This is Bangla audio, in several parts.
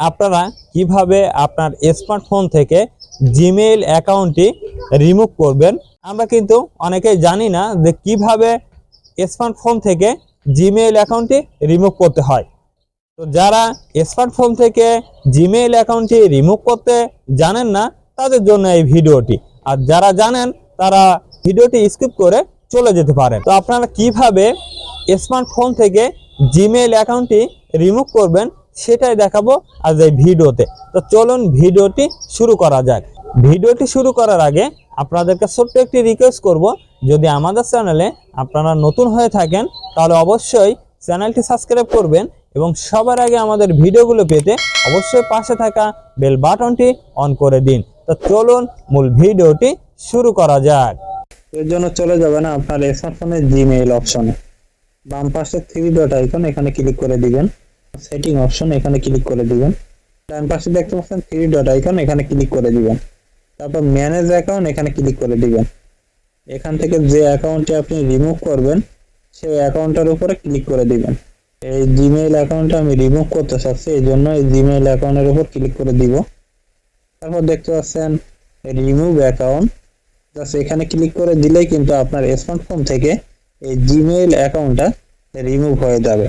আপনারা কীভাবে আপনার স্মার্টফোন থেকে জিমেইল অ্যাকাউন্টটি রিমুভ করবেন? আমরা কিন্তু অনেকেই জানি না যে কীভাবে স্মার্টফোন থেকে জিমেইল অ্যাকাউন্টটি রিমুভ করতে হয়। তো যারা স্মার্টফোন থেকে জিমেইল অ্যাকাউন্টটি রিমুভ করতে জানেন না, তাদের জন্য এই ভিডিওটি। আর যারা জানেন, তারা ভিডিওটি স্কিপ করে চলে যেতে পারেন। তো আপনারা কীভাবে স্মার্টফোন থেকে জিমেইল অ্যাকাউন্টটি রিমুভ করবেন সেটাই দেখাবো আজ এই ভিডিওতে। তো চলুন ভিডিওটি শুরু করা যাক। ভিডিওটি শুরু করার আগে আপনাদেরকে ছোট্ট একটি রিকোয়েস্ট করব। যদি আমাদের চ্যানেলে আপনারা নতুন হয়ে থাকেন, তাহলে অবশ্যই চ্যানেলটি সাবস্ক্রাইব করবেন এবং সবার আগে আমাদের ভিডিওগুলো পেতে অবশ্যই পাশে থাকা বেল বাটনটি অন করে দিন। তো চলুন মূল ভিডিওটি শুরু করা যাক। এর জন্য চলে যাবেন আপনার স্মার্টফোনের জিমেইল অপশনে বাম পাশে থ্রি ডট আইকন এখানে ক্লিক করে দিবেন। সেটিং অপশন এখানে ক্লিক করে দিবেন। ডান পাশে দেখতে পাচ্ছেন থ্রি ডট আইকন এখানে ক্লিক করে দিবেন। তারপর ম্যানেজ অ্যাকাউন্ট এখানে ক্লিক করে দিবেন। এখান থেকে যে অ্যাকাউন্টটি আপনি রিমুভ করবেন, সেই অ্যাকাউন্টটার উপরে ক্লিক করে দিবেন। এই জিমেইল অ্যাকাউন্টটা আমি রিমুভ করতে চাচ্ছি, এই জন্য এই জিমেইল অ্যাকাউন্টের উপর ক্লিক করে দিব। তারপর দেখতে পাচ্ছেন রিমুভ অ্যাকাউন্ট জাস্ট এখানে ক্লিক করে দিলেই কিন্তু আপনার স্মার্টফোন থেকে এই জিমেইল অ্যাকাউন্টটা রিমুভ হয়ে যাবে।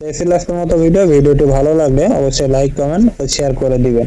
এই ছিল আজকের মতো ভিডিও ভিডিওটি ভালো লাগলে অবশ্যই লাইক কমেন্ট ও শেয়ার করে দিবেন।